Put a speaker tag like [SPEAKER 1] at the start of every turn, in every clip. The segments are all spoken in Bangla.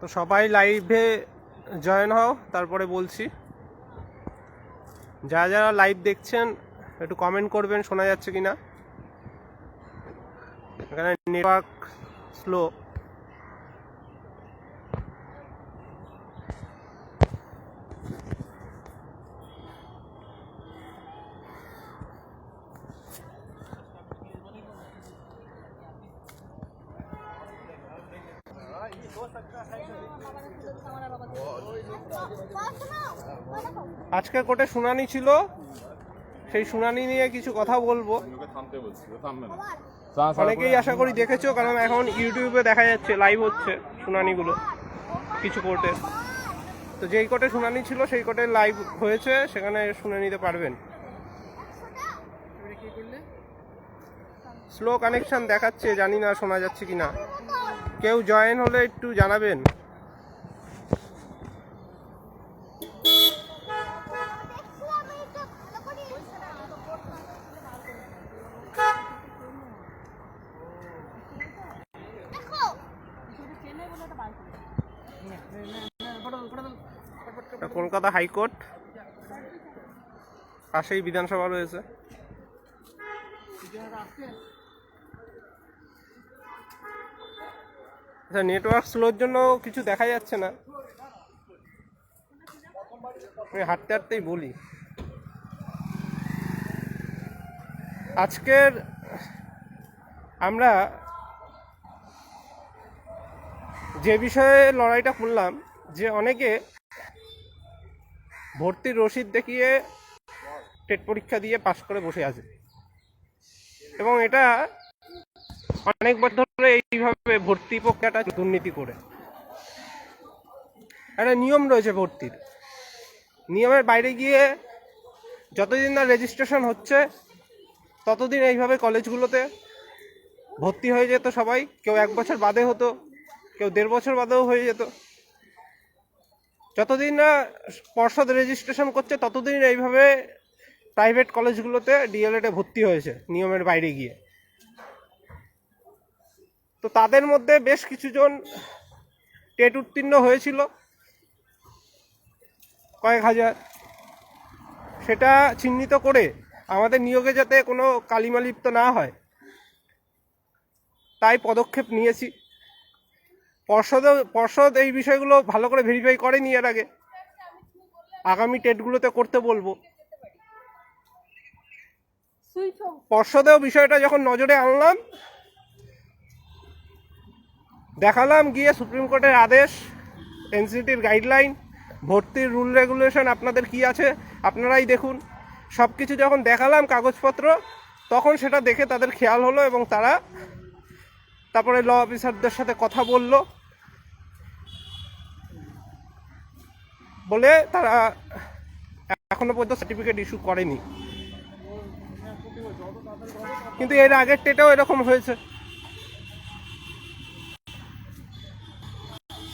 [SPEAKER 1] তো সবাই লাইভে জয়েন হও, তারপরে বলছি। যারা যারা লাইভ দেখছেন, একটু কমেন্ট করবেন, শোনা যাচ্ছে কি না এখানে নেটওয়ার্ক স্লো আজকে কোর্টে শুনানি ছিল। সেই শুনানি নিয়ে কিছু কথা বলব। অনেকেই আশা করি দেখেছ, কারণ এখন ইউটিউবে দেখা যাচ্ছে লাইভ হচ্ছে শুনানিগুলো কিছু কোর্টে। তো যেই কোর্টে শুনানি ছিল, সেই কোর্টে লাইভ হয়েছে, সেখানে শুনে নিতে পারবেন। স্লো কানেকশন দেখাচ্ছে, জানি না শোনা যাচ্ছে কি না কেউ জয়েন হলে একটু জানাবেন এটা কলকাতা হাইকোর্ট পাশেই বিধানসভা রয়েছে। আচ্ছা নেটওয়ার্ক স্লোর জন্য কিছু দেখা যাচ্ছে না। আমি হাঁটতে হাঁটতেই বলি। আজকের আমরা যে বিষয়ে লড়াইটা করলাম, যে অনেকে ভর্তির রসিদ দেখিয়ে টেট পরীক্ষা দিয়ে পাশ করে বসে আছে। এবং এটা অনেক বছর ধরে এইভাবে ভর্তি প্রক্রিয়াটা দুর্নীতি করে। একটা নিয়ম রয়েছে ভর্তির। নিয়মের বাইরে গিয়ে যতদিন না রেজিস্ট্রেশন হচ্ছে, ততদিন এইভাবে কলেজগুলোতে ভর্তি হয়ে যেত সবাই। কেউ এক বছর বাদে হতো, কেউ দেড় বছর বাদেও হয়ে যেত। যতদিন না পর্ষদ রেজিস্ট্রেশন করছে, ততদিন এইভাবে প্রাইভেট কলেজগুলোতে ডিএলএডে ভর্তি হয়েছে, নিয়মের বাইরে গিয়ে। তো তাদের মধ্যে বেশ কিছুজন টেট উত্তীর্ণ হয়েছিল, কয়েক হাজার। সেটা চিহ্নিত করে আমাদের নিয়োগে যাতে কোনো কালিমালিপ্ত না হয়, তাই পদক্ষেপ নিয়েছি। পর্ষদ পর্ষদ এই বিষয়গুলো ভালো করে ভেরিফাই করেনি এর আগে। আগামী টেটগুলোতে করতে বলব। পর্ষদেও বিষয়টা যখন নজরে আনলাম, দেখালাম, গিয়ে সুপ্রিম কোর্টের আদেশ, এনসিটির গাইডলাইন ভর্তির রুল রেগুলেশন আপনাদের কি আছে, আপনারাই দেখুন। সব কিছু যখন দেখালাম কাগজপত্র, তখন সেটা দেখে তাদের খেয়াল হলো এবং তারা তারপরে ল অফিসারদের সাথে কথা বলল। বলে তারা এখনও পর্যন্ত সার্টিফিকেট ইস্যু করেনি। কিন্তু এর আগের টেটেও এরকম হয়েছে।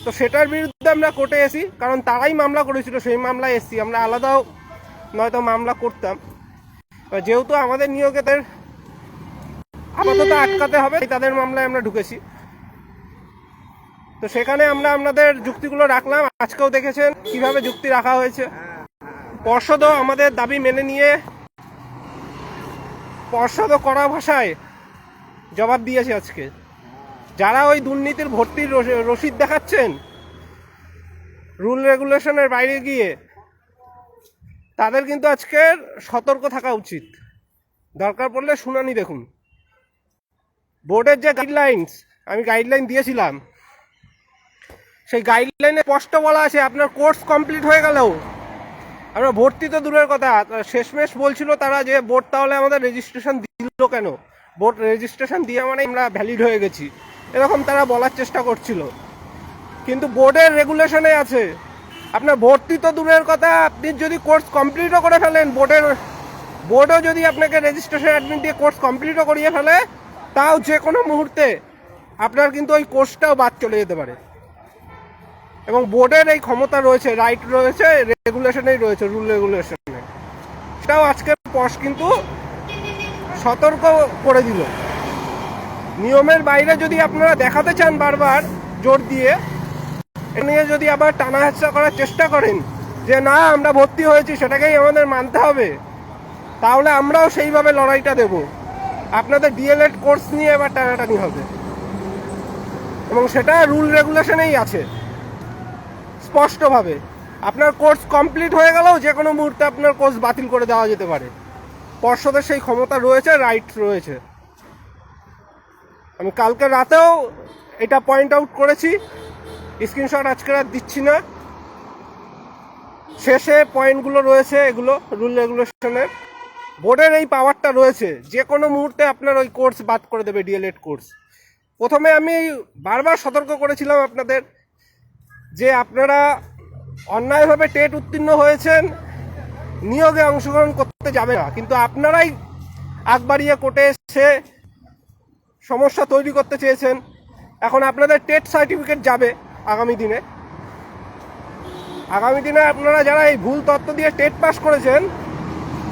[SPEAKER 1] তো সেটার বিরুদ্ধে আমরা কোর্টে এসি, কারণ তারাই মামলা করেছিল, সেই মামলায় এসছি। আমরা আলাদাও নয়তো মামলা করতাম। যেহেতু আমাদের নিয়োগেদের আপাতত আটকাতে হবে, তাদের মামলায় আমরা ঢুকেছি। তো সেখানে আমরা আপনাদের যুক্তিগুলো রাখলাম। আজকেও দেখেছেন কীভাবে যুক্তি রাখা হয়েছে। পর্ষদও আমাদের দাবি মেনে নিয়ে পর্ষদও কড়া ভাষায় জবাব দিয়েছে আজকে। যারা ওই দুর্নীতির ভর্তির রসি- রসিদ দেখাচ্ছেন, রুল রেগুলেশনের বাইরে গিয়ে, তাদের কিন্তু আজকের সতর্ক থাকা উচিত। দরকার পড়লে শুনানি দেখুন। বোর্ডের যে গাইডলাইন্স আমি গাইডলাইন দিয়েছিলাম সেই গাইডলাইনে স্পষ্ট বলা আছে, আপনার কোর্স কমপ্লিট হয়ে গেলেও। আমরা ভর্তি তো দূরের কথা শেষমেশ বলছিল তারা যে বোর্ড তাহলে আমাদের রেজিস্ট্রেশন দিল কেন? বোর্ড রেজিস্ট্রেশন দিয়ে মানে আমরা ভ্যালিড হয়ে গেছি। এরকম তারা বলার চেষ্টা করছিল। কিন্তু বোর্ডের রেগুলেশনে আছে। আপনার ভর্তি তো দূরের কথা, আপনি যদি কোর্স কমপ্লিটও করে ফেলেন বোর্ডের বোর্ডও যদি আপনাকে রেজিস্ট্রেশন অ্যাডমিট দিয়ে কোর্স কমপ্লিটও করিয়ে ফেলে, তাও যে কোনো মুহূর্তে আপনার কিন্তু ওই কোর্সটাও বাদ চলে যেতে পারে। এবং বোর্ডের এই ক্ষমতা রয়েছে রাইট রয়েছে রেগুলেশনেই রয়েছে রুল রেগুলেশনে সেটাও আজকে পশ কিন্তু সতর্ক করে দিল। নিয়মের বাইরে যদি আপনারা দেখাতে চান বারবার জোর দিয়ে, এ নিয়ে যদি আবার টানা হেঁচড়া করার চেষ্টা করেন, যে না, আমরা ভর্তি হয়েছি, সেটাকেই আমাদের মানতে হবে, তাহলে আমরাও সেইভাবে লড়াইটা দেব। আপনাদের ডিএলএড কোর্স নিয়ে এবার টানাটানি হবে। এবং সেটা রুল রেগুলেশনেই আছে। স্পষ্টভাবে। আপনার কোর্স কমপ্লিট হয়ে গেলেও যে কোনো মুহূর্তে আপনার কোর্স বাতিল করে দেওয়া যেতে পারে। পর্ষদের সেই ক্ষমতা রয়েছে রাইট রয়েছে। আমি কালকে রাতেও এটা পয়েন্ট আউট করেছি। স্ক্রিনশট আজকে আর দিচ্ছি না। শেষে পয়েন্টগুলো রয়েছে এগুলো রুল রেগুলেশনের বোর্ডের এই পাওয়ারটা রয়েছে, যে কোনো মুহূর্তে আপনার ওই কোর্স বাদ করে দেবে ডিএলএড কোর্স প্রথমে আমি বারবার সতর্ক করেছিলাম আপনাদের যে আপনারা অন্যায়ভাবে টেট উত্তীর্ণ হয়েছেন, নিয়োগে অংশগ্রহণ করতে যাবে না। কিন্তু আপনারাই আগ বাড়িয়ে কোর্টে এসে সমস্যা তৈরি করতে চেয়েছেন। এখন আপনাদের টেট সার্টিফিকেট যাবে আগামী দিনে। আগামী দিনে আপনারা যারা এই ভুল তত্ত্ব দিয়ে টেট পাস করেছেন,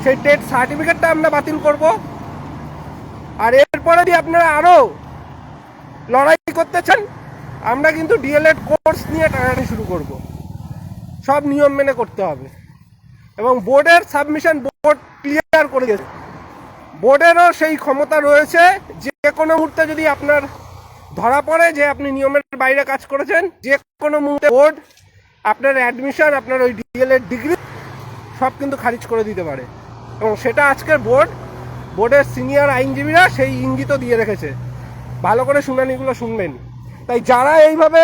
[SPEAKER 1] সেই টেট সার্টিফিকেটটা আমরা বাতিল করব। আর এরপরে দিয়ে আপনারা আরও লড়াই করতে চান আমরা কিন্তু ডিএলএড কোর্স নিয়ে টানাটানি শুরু করব। সব নিয়ম মেনে করতে হবে। এবং বোর্ডের সাবমিশন বোর্ড ক্লিয়ার করে দিয়েছে। বোর্ডেরও সেই ক্ষমতা রয়েছে যে কোনো মুহূর্তে যদি আপনার ধরা পড়ে যে আপনি নিয়মের বাইরে কাজ করেছেন, যে কোনো মুহূর্তে বোর্ড আপনার অ্যাডমিশন আপনার ওই ডিএলএড ডিগ্রি সব কিন্তু খারিজ করে দিতে পারে। এবং সেটা আজকের বোর্ড, বোর্ডের সিনিয়র আইনজীবীরা সেই ইঙ্গিতও দিয়ে রেখেছে। ভালো করে শুনানিগুলো শুনবেন। তাই যারা এইভাবে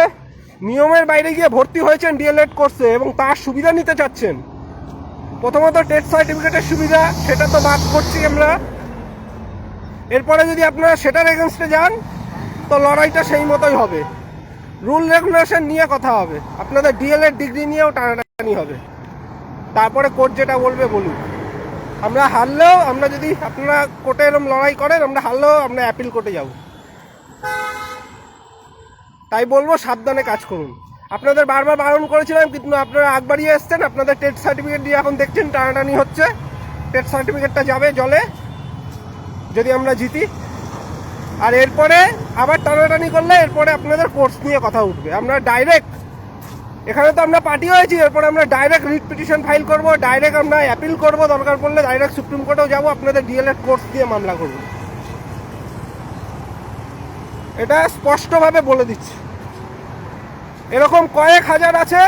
[SPEAKER 1] নিয়মের বাইরে গিয়ে ভর্তি হয়েছেন ডিএলএড কোর্সে এবং তার সুবিধা নিতে চাচ্ছেন, প্রথমত টেস্ট সার্টিফিকেটের সুবিধা, সেটা তো বাদ করছি আমরা। এরপরে যদি আপনারা সেটার এগেনস্টে যান, তো লড়াইটা সেই মতোই হবে। রুল রেগুলেশন নিয়ে কথা হবে। আপনাদের ডিএলএড ডিগ্রি নিয়েও টানাটানি হবে। তারপরে কোর্ট যেটা বলবে বলুন। আমরা হারলেও আমরা যদি আপনারা কোর্টে এরম লড়াই করেন, আমরা হারলেও আমরা অ্যাপিল কোর্টে যাব। তাই বলব সাবধানে কাজ করুন। আপনাদের বারবার বারণ করেছিলাম, কিন্তু আপনারা আগ বাড়িয়ে এসছেন। আপনাদের টেট সার্টিফিকেট দিয়ে এখন দেখছেন টানাটানি হচ্ছে। টেট সার্টিফিকেটটা যাবে জলে, যদি আমরা জিতি। আর এরপরে আবার টানাটানি করলে এরপরে আপনাদের কোর্স নিয়ে কথা উঠবে। আমরা ডাইরেক্ট এখানে তো আমরা পার্টি হয়েছি, এরপরে আমরা ডাইরেক্ট রিট পিটিশন ফাইল করব ডাইরেক্ট আমরা অ্যাপিল করব, দরকার পড়লে ডাইরেক্ট সুপ্রিম কোর্টেও যাব। আপনাদের ডিএলএড কোর্স দিয়ে মামলা করব। এটা স্পষ্টভাবে বলে দিচ্ছি। এরকম কয়েক হাজার আছে।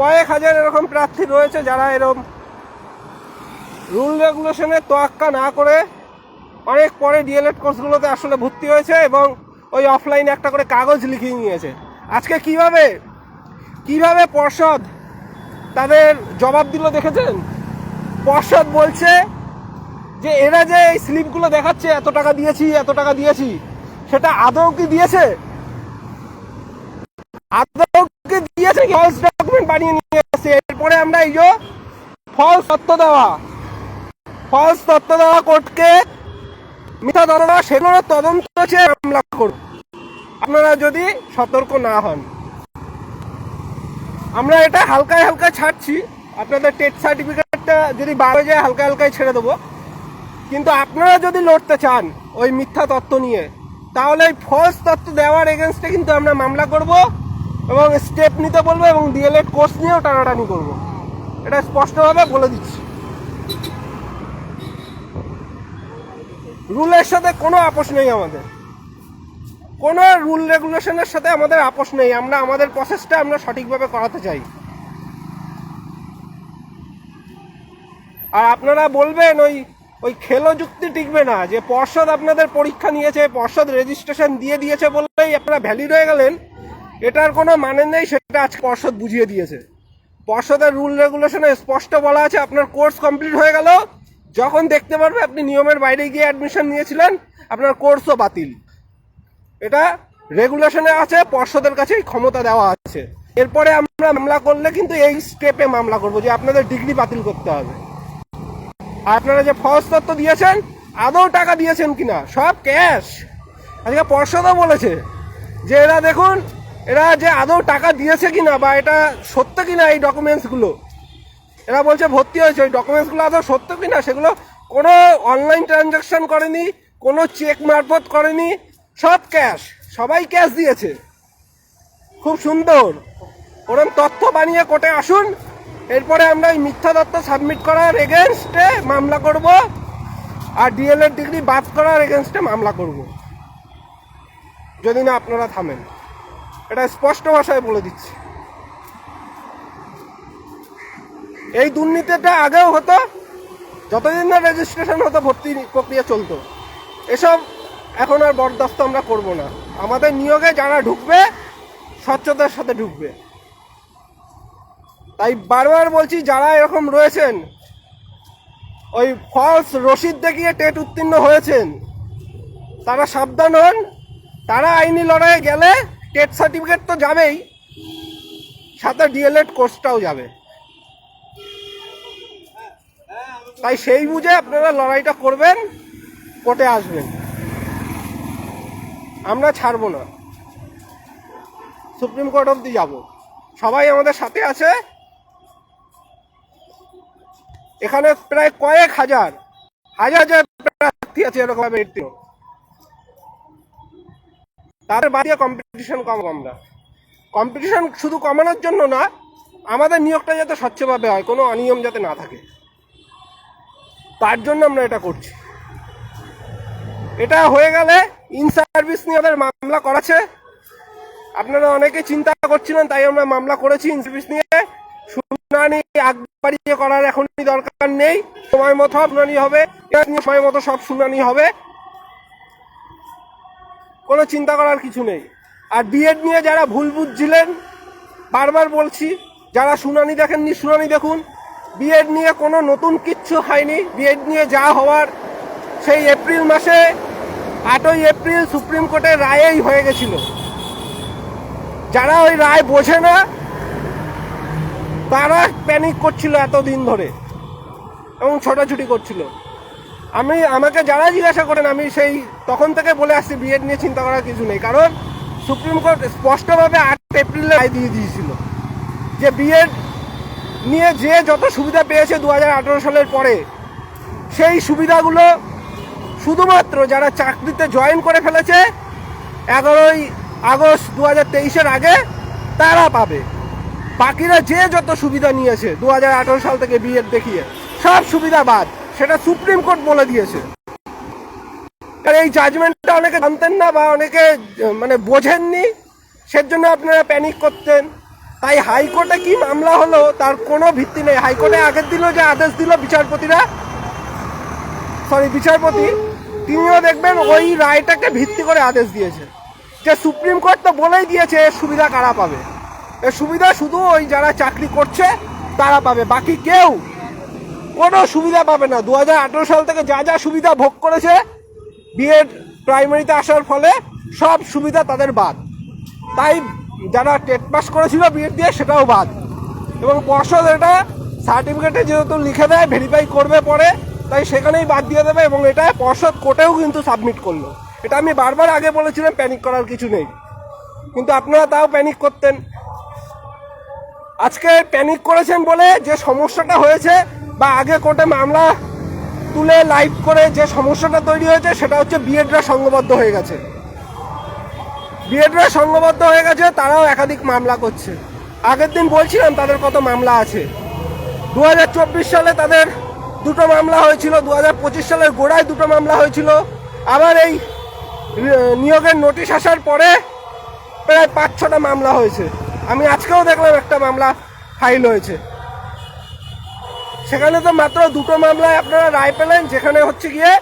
[SPEAKER 1] কয়েক হাজার এরকম প্রার্থী রয়েছে যারা এরকম রুল রেগুলেশনের তোয়াক্কা না করে অনেক পরে ডিএলএড কোর্সগুলোতে আসলে ভর্তি হয়েছে এবং ওই অফলাইনে একটা করে কাগজ লিখিয়ে নিয়েছে। আজকে কীভাবে কীভাবে পর্ষদ তাদের জবাব দিল দেখেছেন? পর্ষদ বলছে যে এরা যে এই স্লিপগুলো দেখাচ্ছে, এত টাকা দিয়েছি, এত টাকা দিয়েছি, সেটা আদৌ কি দিয়েছে? আদৌ কি দিয়েছে ফলস ডকুমেন্ট বানিয়ে নিয়ে এসেছে। এরপরে আমরা এই যে ফলস তথ্য দেওয়া। ফলস তথ্য দেওয়া কোর্টকে মিথ্যা ধারণা, সেগুলোর তদন্ত চেয়ে মামলা করব আপনারা যদি সতর্ক না হন। আমরা এটা হালকায় হালকায় ছাড়ছি। আপনাদের টেট সার্টিফিকেটটা যদি বার যায় হালকা হালকায় ছেড়ে দেবো। কিন্তু আপনারা যদি লড়তে চান ওই মিথ্যা তত্ত্ব নিয়ে, তাহলে এই ফলস তত্ত্ব দেওয়ার এগেনস্টে কিন্তু আমরা মামলা করব এবং স্টেপ নিতে বলব এবং ডিএলএড কোর্স নিয়েও টানাটানি করব। এটা স্পষ্টভাবে বলে দিচ্ছি। রুলের সাথে কোনো আপোষ নেই আমাদের। কোনো রুল রেগুলেশনের সাথে আমাদের আপোষ নেই। আমরা, আমাদের প্রসেসটা আমরা সঠিকভাবে করাতে চাই। আর আপনারা বলবেন ওই ওই খেলো যুক্তি টিকবে না, যে পর্ষদ আপনাদের পরীক্ষা নিয়েছে, পর্ষদ রেজিস্ট্রেশন দিয়ে দিয়েছে বললেই আপনারা ভ্যালিড হয়ে গেলেন। এটার কোনো মানে নেই, সেটা আজকে পর্ষদ বুঝিয়ে দিয়েছে। পর্ষদের রুল রেগুলেশনে স্পষ্ট বলা আছে, আপনার কোর্স কমপ্লিট হয়ে গেল। যখন দেখতে পারবে আপনি নিয়মের বাইরে গিয়ে অ্যাডমিশন নিয়েছিলেন, আপনার কোর্সও বাতিল। এটা রেগুলেশনে আছে, পর্ষদের কাছে ক্ষমতা দেওয়া আছে। এরপরে আমরা মামলা করলে কিন্তু এই স্টেপে মামলা করব, যে আপনাদের ডিগ্রি বাতিল করতে হবে। আপনারা যে ফলস তত্ত্ব দিয়েছেন, আদৌ টাকা দিয়েছেন কিনা? সব ক্যাশ আজকে পর্ষদও বলেছে যে এরা দেখুন, এরা যে আদৌ টাকা দিয়েছে কিনা বা এটা সত্য কিনা এই ডকুমেন্টসগুলো এরা বলছে ভর্তি হয়েছে। ওই ডকুমেন্টসগুলো আদৌ সত্য কিনা সেগুলো কোনো অনলাইন ট্রানজাকশন করেনি, কোনো চেক মারফত করেনি, সব ক্যাশ সবাই ক্যাশ দিয়েছে। খুব সুন্দর। ওরম তথ্য বানিয়ে কোর্টে আসুন। এরপরে আমরা ওই মিথ্যা তথ্য সাবমিট করার এগেনস্টে মামলা করব আর ডিএলএড ডিগ্রি বাদ করার এগেনস্টে মামলা করব। যদি না আপনারা থামেন। এটা স্পষ্ট ভাষায় বলে দিচ্ছি। এই দুর্নীতিটা আগেও হতো, যতদিন না রেজিস্ট্রেশন হতো, ভর্তি প্রক্রিয়া চলতো। এসব এখন আর বরদাস্ত আমরা করব না। আমাদের নিয়োগে যারা ঢুকবে, স্বচ্ছতার সাথে ঢুকবে। তাই বারবার বলছি যারা এরকম রয়েছেন, ওই ফলস রসিদ দেখিয়ে টেট উত্তীর্ণ হয়েছেন, তারা সাবধান হন, তারা আইনি লড়াইয়ে গেলে টেট সার্টিফিকেট তো যাবেই, সাথে ডিএলএড কোর্সটাও যাবে। তাই সেই বুঝে আপনারা লড়াইটা করবেন, কোর্টে আসবেন। আমরা ছাড়বো না। সুপ্রিম কোর্ট অব্দি যাব। সবাই আমাদের সাথে আছে। এখানে প্রায় কয়েক হাজার হাজার হাজার প্রার্থী আছে এরকম ভাবে তাদের বাড়িয়ে কম্পিটিশন কম আমরা। কম্পিটিশন শুধু কমানোর জন্য না, আমাদের নিয়োগটা যাতে স্বচ্ছভাবে হয়, কোনো অনিয়ম যাতে না থাকে। তার জন্য আমরা এটা করছি। এটা হয়ে গেলে ইন সার্ভিস নিয়ে আমাদের মামলা করাছে। আপনারা অনেকে চিন্তা করছিলেন, তাই আমরা মামলা করেছি ইন সার্ভিস নিয়ে। শুনানি আগ বাড়িয়ে করার এখনই দরকার নেই। সময় মতো শুনানি হবে। সময় মতো সব শুনানি হবে। কোনো চিন্তা করার কিছু নেই। আর বিএড নিয়ে যারা ভুল বুঝছিলেন, বারবার বলছি, যারা শুনানি দেখেননি, শুনানি দেখুন। বিএড নিয়ে কোনো নতুন কিচ্ছু হয়নি। বিএড নিয়ে যা হওয়ার সেই এপ্রিল মাসে আটই এপ্রিল সুপ্রিম কোর্টের রায়েই হয়ে গেছিল। যারা ওই রায় বোঝে না তারা প্যানিক করছিল এতদিন ধরে এবং ছোটাছুটি করছিল। আমি, আমাকে যারা জিজ্ঞাসা করেন, আমি সেই তখন থেকে বলে আসছি বিএড নিয়ে চিন্তা করার কিছু নেই। কারণ সুপ্রিম কোর্ট স্পষ্টভাবে আট এপ্রিলে রায় দিয়ে দিয়েছিল যে বিএড নিয়ে যে যত সুবিধা পেয়েছে দু হাজার আঠেরো সালের পরে, সেই সুবিধাগুলো শুধুমাত্র যারা চাকরিতে জয়েন করে ফেলেছে, এগারোই আগস্ট দু হাজার তেইশের আগে তারা পাবে। বাকিরা যে যত সুবিধা নিয়েছে দু হাজার আঠারো সাল থেকে বিএড দেখিয়ে, সব সুবিধা বাদ, সেটা সুপ্রিম কোর্ট বলে দিয়েছে। এই জাজমেন্টটা অনেকে জানতেন না বা অনেকে মানে বোঝেননি, সেজন্য আপনারা প্যানিক করতেন। তাই হাইকোর্টে কি মামলা হলো, তার কোনো ভিত্তি নেই। হাইকোর্টে আগের দিল যে আদেশ দিল বিচারপতিরা। সরি বিচারপতি, তিনিও দেখবেন ওই রায়টাকে ভিত্তি করে আদেশ দিয়েছে। যে সুপ্রিম কোর্ট তো বলেই দিয়েছে, সুবিধা কারা পাবে? এর সুবিধা শুধু ওই যারা চাকরি করছে, তারা পাবে। বাকি কেউ কোনো সুবিধা পাবে না। দু হাজার আঠারো সাল থেকে যা যা সুবিধা ভোগ করেছে, বিএড প্রাইমারিতে আসার ফলে সব সুবিধা তাদের বাদ। তাই যারা টেট পাস করেছিল বিএড দিয়ে, সেটাও বাদ। এবং পর্ষদ এটা সার্টিফিকেটে যেহেতু লিখে দেয় ভেরিফাই করবে পরে, তাই সেখানেই বাদ দিয়ে দেবে এবং এটা পর্ষদ কোর্টেও কিন্তু সাবমিট করল। এটা আমি বারবার আগে বলেছিলাম প্যানিক করার কিছু নেই। কিন্তু আপনারা তাও প্যানিক করতেন। আজকে প্যানিক করেছেন বলে যে সমস্যাটা হয়েছে বা আগে কোর্টে মামলা তুলে লাইভ করে যে সমস্যাটা তৈরি হয়েছে, সেটা হচ্ছে বিএডরা সংঘবদ্ধ হয়ে গেছে। বিএডরা সংঘবদ্ধ হয়ে গেছে, তারাও একাধিক মামলা করছে। আগের দিন বলছিলাম তাদের কত মামলা আছে। দু হাজার চব্বিশ সালে তাদের দুটো মামলা হয়েছিল দু হাজার পঁচিশ সালের গোড়ায় দুটো মামলা হয়েছিল। আবার এই নিয়োগের নোটিশ আসার পরে প্রায় পাঁচ ছটা মামলা হয়েছে। আমি আজকেও দেখলাম একটা মামলা ফাইল হয়েছে। সেখানে তো মাত্র দুটো মামলায় আপনারা রায় পেলেন, যেখানে হচ্ছে গিয়ে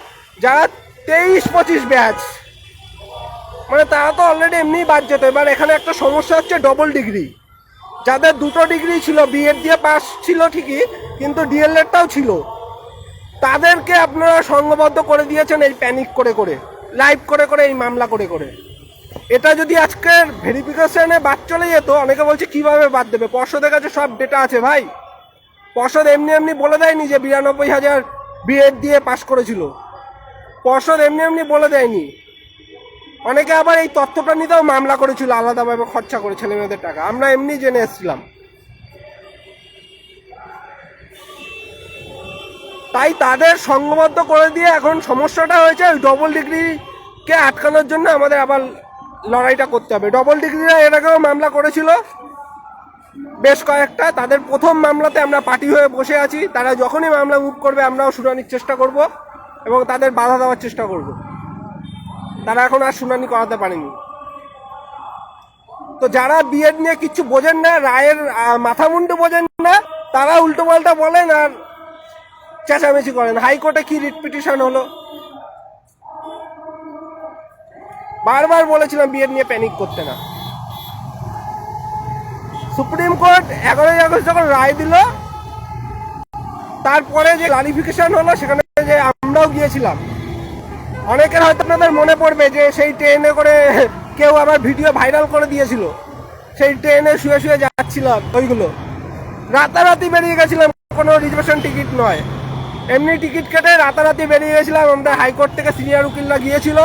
[SPEAKER 1] যারা তেইশ পঁচিশ ব্যাচ মানে তারা তো অলরেডি এমনি বাদ যেত। এবার এখানে একটা সমস্যা হচ্ছে ডবল ডিগ্রি যাদের দুটো ডিগ্রি ছিল বিএড দিয়ে পাস ছিল ঠিকই, কিন্তু ডিএলএডটাও ছিল। তাদেরকে আপনারা সংঘবদ্ধ করে দিয়েছেন এই প্যানিক করে করে লাইভ করে করে এই মামলা করে করে। এটা যদি আজকের ভেরিফিকেশনে বাদ চলে যেত, অনেকে বলছে কীভাবে বাদ দেবে? পর্ষদের কাছে সব ডেটা আছে ভাই। পর্ষদ এমনি এমনি বলে দেয়নি যে বিরানব্বই হাজার বিএড দিয়ে পাশ করেছিল। পর্ষদ এমনি এমনি বলে দেয়নি। অনেকে আবার এই তথ্যটা নিতেও মামলা করেছিল, আলাদাভাবে খরচা করে ছেলে মেয়েদের টাকা। আমরা এমনি জেনে এসেছিলাম। তাই তাদের সংঘবদ্ধ করে দিয়ে এখন সমস্যাটা হয়েছে ওই ডবল ডিগ্রিকে আটকানোর জন্য আমাদের আবার লড়াইটা করতে হবে। ডবল ডিগ্রিরা এর আগেও মামলা করেছিল। বেশ কয়েকটা। তাদের প্রথম মামলাতে আমরা পার্টি হয়ে বসে আছি। তারা যখনই মামলা মুভ করবে, আমরাও শুনানির চেষ্টা করব এবং তাদের বাধা দেওয়ার চেষ্টা করব। তারা এখন আর শুনানি করাতে পারেনি। তো যারা বিএড নিয়ে কিচ্ছু বোঝেন না, রায়ের মাথা মুন্ডু বোঝেন না, তারা উল্টো পাল্টা বলেন আর চেঁচামেচি করেন। হাইকোর্টে কি রিট পিটিশন হলো? বারবার বলেছিলাম বিএড নিয়ে প্যানিক করতে না। সুপ্রিম কোর্ট এগারোই আগস্ট যখন রায় দিল, তারপরে যে ক্লারিফিকেশন হলো, সেখানে যে আমরাও গিয়েছিলাম। অনেকের হয়তো আপনাদের মনে পড়বে যে সেই ট্রেনে করে কেউ আবার ভিডিও ভাইরাল করে দিয়েছিল। সেই ট্রেনে শুয়ে শুয়ে যাচ্ছিলাম ওইগুলো। রাতারাতি বেরিয়ে গেছিলাম, কোনো রিজার্ভেশন টিকিট নয়। এমনি টিকিট কেটে রাতারাতি বেরিয়ে গেছিলাম, আমরা হাইকোর্ট থেকে সিনিয়র উকিলরা গিয়েছিল।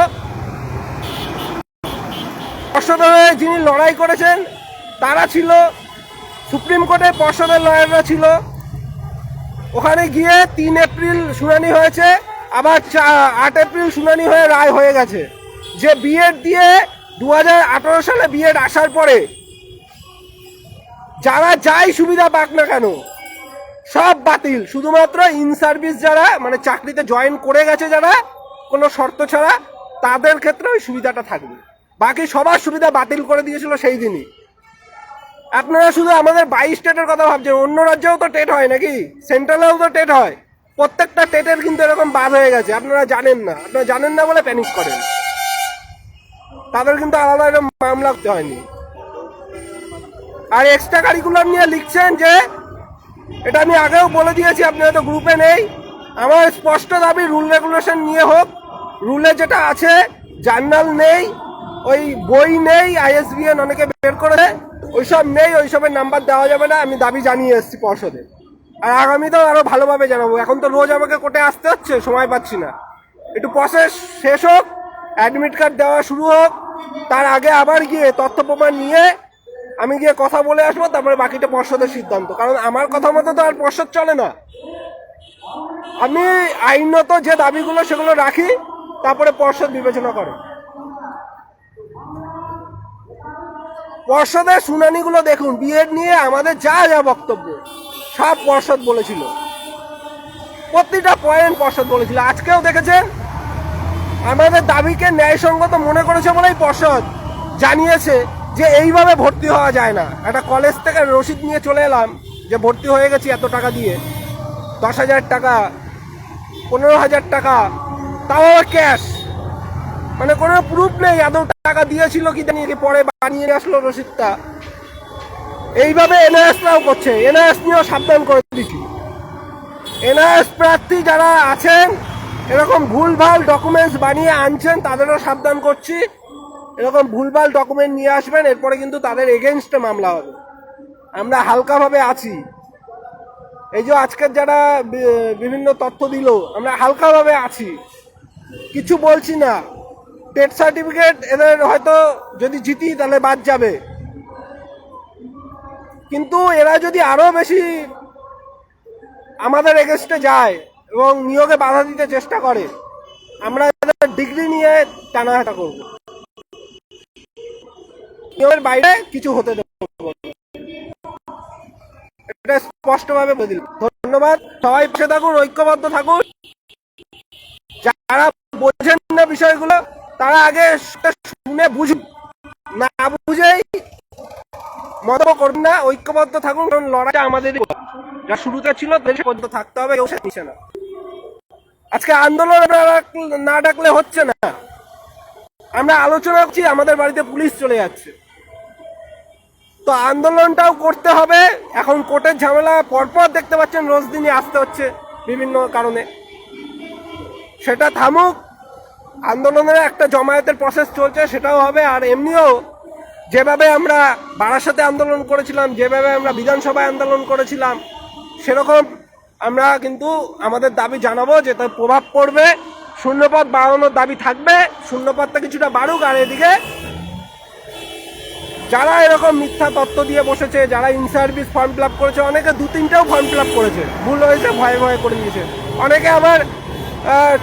[SPEAKER 1] পর্ষদের হয়ে যিনি লড়াই করেছেন, তারা ছিল, সুপ্রিম কোর্টে পর্ষদের লয়াররা ছিল। ওখানে গিয়ে তিন এপ্রিল শুনানি হয়েছে, আবার আট এপ্রিল শুনানি হয়ে রায় হয়ে গেছে। যে বিএড দিয়ে দু হাজার আঠেরো সালে বিএড আসার পরে যারা যাই সুবিধা পাক না কেন, সব বাতিল। শুধুমাত্র ইন সার্ভিস যারা মানে চাকরিতে জয়েন করে গেছে যারা, কোনো শর্ত ছাড়া, তাদের ক্ষেত্রে ওই সুবিধাটা থাকবে। বাকি সবার সুবিধা বাতিল করে দিয়েছিল সেই দিনই। আপনারা শুধু আমাদের বাইশ স্টেটের কথা ভাবছেন, অন্য রাজ্যেও তো টেট হয় নাকি? সেন্ট্রালেও তো টেট হয়। প্রত্যেকটা টেটের কিন্তু এরকম বাদ হয়ে গেছে, আপনারা জানেন না। আপনারা জানেন না বলে প্যানিক করেন। তাদের কিন্তু আলাদা এরকম মামলা করতে হয়নি। আর এক্সট্রা কারিকুলাম নিয়ে লিখছেন যে, এটা আমি আগেও বলে দিয়েছি আপনি হয়তো গ্রুপে নেই। আমার স্পষ্ট দাবি রুল রেগুলেশন নিয়ে হোক। রুলে যেটা আছে, জার্নাল নেই। ওই বই নেই আইএসবিএন অনেকে বের করে ওইসব নেই, ওইসবের নাম্বার দেওয়া যাবে না, আমি দাবি জানিয়ে এসেছি পর্ষদে আর আগামীতেও আরও ভালোভাবে জানাব। এখন তো রোজ আমাকে কোর্টে আসতে হচ্ছে, সময় পাচ্ছি না। একটু প্রসেস শেষ হোক অ্যাডমিট কার্ড দেওয়া শুরু হোক, তার আগে আবার গিয়ে তথ্য প্রমাণ নিয়ে আমি গিয়ে কথা বলে আসব, তারপরে বাকিটা পর্ষদের সিদ্ধান্ত। কারণ আমার কথা মতো তো আর পর্ষদ চলে না। আমি আইনত যে দাবিগুলো, সেগুলো রাখি, তারপরে পর্ষদ বিবেচনা করে। পর্ষদের শুনানিগুলো দেখুন, বিএড নিয়ে আমাদের যা যা বক্তব্য, সব পর্ষদ বলেছিল। প্রতিটা পয়েন্ট পর্ষদ বলেছিল। আজকেও দেখেছেন? আমাদের দাবিকে ন্যায়সঙ্গত মনে করেছে বলেই পর্ষদ জানিয়েছে যে এইভাবে ভর্তি হওয়া যায় না। একটা কলেজ থেকে রসিদ নিয়ে চলে এলাম যে ভর্তি হয়ে গেছি এত টাকা দিয়ে। দশ হাজার টাকা, পনেরো হাজার টাকা, তাও ক্যাশ মানে কোনো প্রুফ নেই, এত টাকা দিয়েছিল কি জানি পরে বানিয়ে নিয়ে আসলো রসিদটা এইভাবে এনআইএসরাও করছে, এনআইএস নিয়েও সাবধান করে দিচ্ছি এনআইএস প্রার্থী যারা আছেন, এরকম ভুলভাল ডকুমেন্টস বানিয়ে আনছেন, তাদেরও সাবধান করছি। এরকম ভুলভাল ডকুমেন্ট নিয়ে আসবেন, এরপরে কিন্তু তাদের এগেনস্টে মামলা হবে। আমরা হালকাভাবে আছি। এই যে আজকের যারা বিভিন্ন তথ্য দিল, আমরা হালকাভাবে আছি। কিছু বলছি না। টেট সার্টিফিকেট এদের হয়তো যদি জিতি, তাহলে বাদ যাবে। কিন্তু এরা যদি আরও বেশি আমাদের এগেস্টে যায় এবং নিয়োগে বাধা দিতে চেষ্টা করে, আমরা এদের ডিগ্রি নিয়ে টানাহাটা করব। নিয়মের বাইরে কিছু হতে দেবো। এটা স্পষ্টভাবে বলে ধন্যবাদ। সবাই পাশে থাকুন, ঐক্যবদ্ধ থাকুন। যারা বোঝেন না বিষয়গুলো তারা আগে শুনে বুঝুন না বুঝেই মন্তব্য করবেন না, ঐক্যবদ্ধ থাকুন, কারণ লড়াইটা আমাদেরই যা শুরুতে ছিল পর্যন্ত থাকতে হবে, কেউ নিছে না। আজকে আন্দোলন না ডাকলে হচ্ছে না। আমরা আলোচনা করছি, আমাদের বাড়িতে পুলিশ চলে যাচ্ছে। তো আন্দোলনটাও করতে হবে। এখন কোর্টের ঝামেলা, পরপর দেখতে পাচ্ছেন, রোজ দিনই আসতে হচ্ছে বিভিন্ন কারণে। সেটা থামুক আন্দোলনের একটা জমায়েতের প্রসেস চলছে, সেটাও হবে। আর এমনিও যেভাবে আমরা বারাসাতে আন্দোলন করেছিলাম, যেভাবে আমরা বিধানসভায় আন্দোলন করেছিলাম, সেরকম আমরা কিন্তু আমাদের দাবি জানাব যে তার প্রভাব পড়বে। শূন্যপদ বাড়ানোর দাবি থাকবে, শূন্যপদটা কিছুটা বাড়ুক, আর এদিকে যারা এরকম মিথ্যা তত্ত্ব দিয়ে বসেছে, যারা in service form fill up করেছে, অনেকে দু তিনটাও ফর্ম ফিল আপ করেছে। ভুল হয়েছে, ভয়ে ভয়ে করে দিয়েছে। অনেকে আবার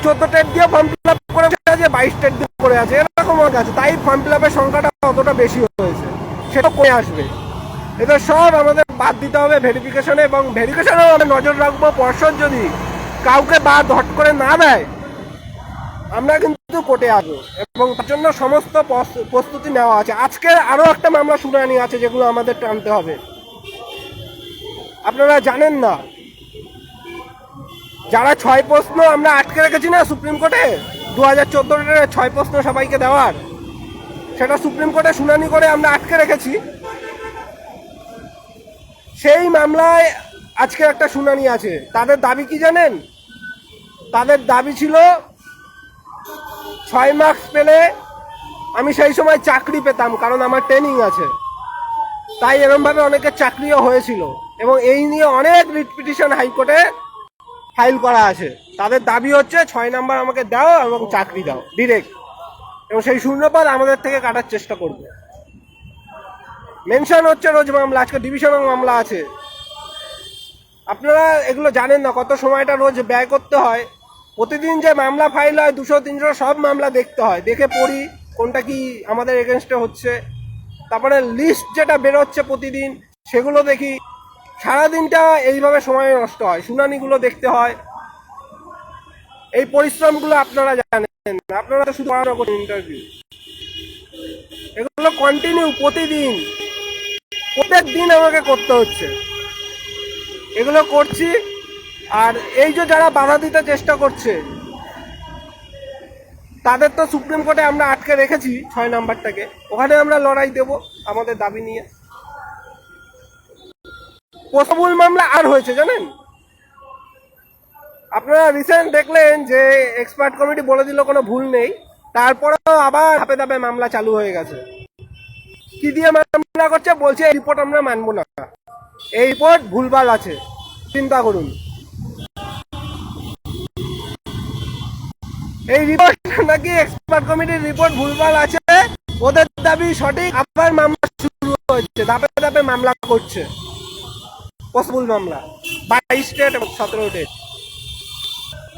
[SPEAKER 1] চোদ্দ টেট দিয়ে ফর্ম ফিল আপ করেছে যে বাইশ টেট করে আছে, এরকম আছে। তাই ফর্ম ফিল আপের সংখ্যাটা অতটা বেশি হয়েছে। সেটা কমে আসবে। এদের সব আমাদের বাদ দিতে হবে ভেরিফিকেশনে এবং ভেরিফিকেশনেও আমরা নজর রাখব পর্ষদ যদি কাউকে বাদ হট করে না দেয়, আমরা কিন্তু কোর্টে আসব। এবং তার জন্য সমস্ত প্রস্তুতি নেওয়া আছে। আজকে আরও একটা মামলা শুনানি আছে যেগুলো আমাদের টানতে হবে। আপনারা জানেন না? যারা ছয় প্রশ্ন আমরা আটকে রেখেছি না সুপ্রিম কোর্টে? দু হাজার চোদ্দোর ছয় প্রশ্ন সবাইকে দেওয়ার। সেটা সুপ্রিম কোর্টে শুনানি করে আমরা আটকে রেখেছি। সেই মামলায় আজকে একটা শুনানি আছে। তাদের দাবি কি জানেন? তাদের দাবি ছিল ছয় মার্কস পেলে আমি সেই সময় চাকরি পেতাম, কারণ আমার ট্রেনিং আছে। তাই এরমভাবে অনেকের চাকরিও হয়েছিল এবং এই নিয়ে অনেক রিট পিটিশন হাইকোর্টে ফাইল করা আছে। তাদের দাবি হচ্ছে ছয় নাম্বার আমাকে দাও এবং চাকরি দাও ডিরেক্ট এবং সেই শূন্যপদ আমাদের থেকে কাটার চেষ্টা করবে। মেনশন হচ্ছে রোজ মামলা, আজকে ডিভিশনাল মামলা আছে। আপনারা এগুলো জানেন না, কত সময়টা রোজ ব্যয় করতে হয়। প্রতিদিন যে মামলা ফাইল হয়, দুশো, তিনশো, সব মামলা দেখতে হয়। দেখে পড়ি কোনটা কি আমাদের এগেনস্টে হচ্ছে। তারপরে লিস্ট যেটা বেরোচ্ছে প্রতিদিন, সেগুলো দেখি। সারাদিনটা এইভাবে সময় নষ্ট হয়, শুনানিগুলো দেখতে হয়। এই পরিশ্রমগুলো আপনারা জানেন। আপনারা তো শুধু ইন্টারভিউ এগুলো কন্টিনিউ প্রতিদিন। প্রত্যেক দিন আমাকে করতে হচ্ছে। এগুলো করছি, আর এই যে যারা বাধা দিতে চেষ্টা করছে, তাদের তো সুপ্রিম কোর্টে আমরা আটকে রেখেছি ছয় নাম্বারটাকে। ওখানে আমরা লড়াই দেব আমাদের দাবি নিয়ে। পোস্টবুল মামলা আর হয়েছে, জানেন? আপনারা রিসেন্ট দেখলেন যে এক্সপার্ট কমিটি বলে দিল কোনো ভুল নেই, তারপরেও আবার ধাপে ধাপে মামলা চালু হয়ে গেছে। কি দিয়ে মামলা করছে? বলছে, এই রিপোর্ট আমরা মানব না। এই রিপোর্ট ভুলভাল আছে। চিন্তা করুন। এই রিপোর্ট নাকি এক্সপার্ট কমিটির রিপোর্ট ভুলভাল আছে? ওদের দাবি সঠিক, আবার মামলা শুরু হচ্ছে, ধাপে ধাপে মামলা করছে। পসিবল মামলা। বাইশ স্টেট এবং সতেরো স্টেট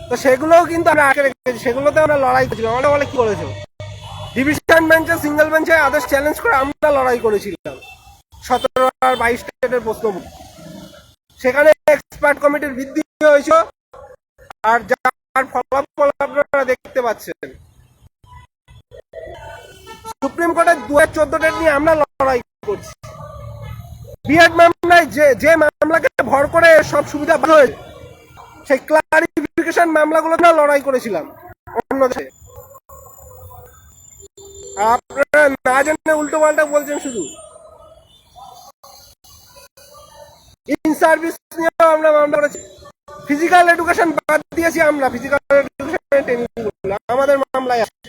[SPEAKER 1] তো সেগুলোও কিন্তু আমরা আগে রেখেছি, সেগুলোতে আমরা লড়াই করেছিলাম আমরা বলে কি করেছ ডিভিশন বেঞ্চে সিঙ্গেল বেঞ্চে আদেশ চ্যালেঞ্জ করে আমরা লড়াই করেছিলাম। সতেরো আর বাইশ স্টেটের প্রশ্ন সেখানে এক্সপার্ট কমিটির বৃদ্ধি হয়েছিল আর যার ফলাফল আপনারা দেখতে পাচ্ছেন। সুপ্রিম কোর্টের দু হাজার চোদ্দ ডেট নিয়ে আমরা লড়াই করছি। বিএড মামলায় যে যে মামলাকে ভর করে সব সুবিধা ভালো হয়েছে। সেই ক্লারিফিকেশন মামলাগুলো না লড়াই করেছিলাম অন্য দেশে। আপনারা না উল্টো পাল্টা বলছেন শুধু। ইন সার্ভিস আমরা মামলা করেছি। ফিজিক্যাল এডুকেশন বাদ দিয়েছি আমরা ফিজিক্যাল এডুকেশন আমাদের মামলায় আছে।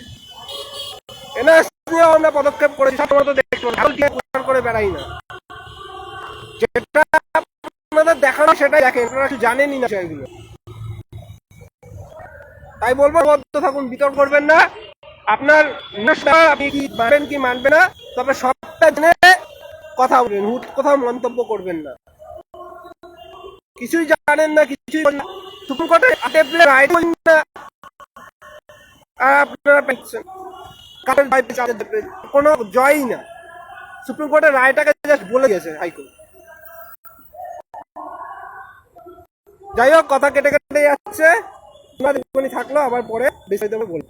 [SPEAKER 1] এনএস নিয়েও আমরা পদক্ষেপ করেছি দেখতে করে বেড়াই না। যেটা আপনাদের দেখানো, সেটাই দেখেন। আপনারা জানেনই না বিষয়গুলো। তাই বলব বদ্ধ থাকুন বিতর্ক করবেন না। আপনার আপনি কি মানবেন কি মানবে না তবে সবটা জেনে কথা বলবেন হুট কোথাও মন্তব্য করবেন না। কিছুই জানেন না কিছুই। সুপ্রিম কোর্টে আটেপ্লে রাইট না। আপনারা পাচ্ছেন। কারণ জয় পেয়েছে, আমাদের পেয়েছে। কোনো জয়ই না। সুপ্রিম কোর্টের রায়টাকে জাস্ট বলে গেছে হাইকোর্ট। যাই হোক কথা কেটে কেটে যাচ্ছে তোমার থাকল আবার পরে বিস্তারিত বলব।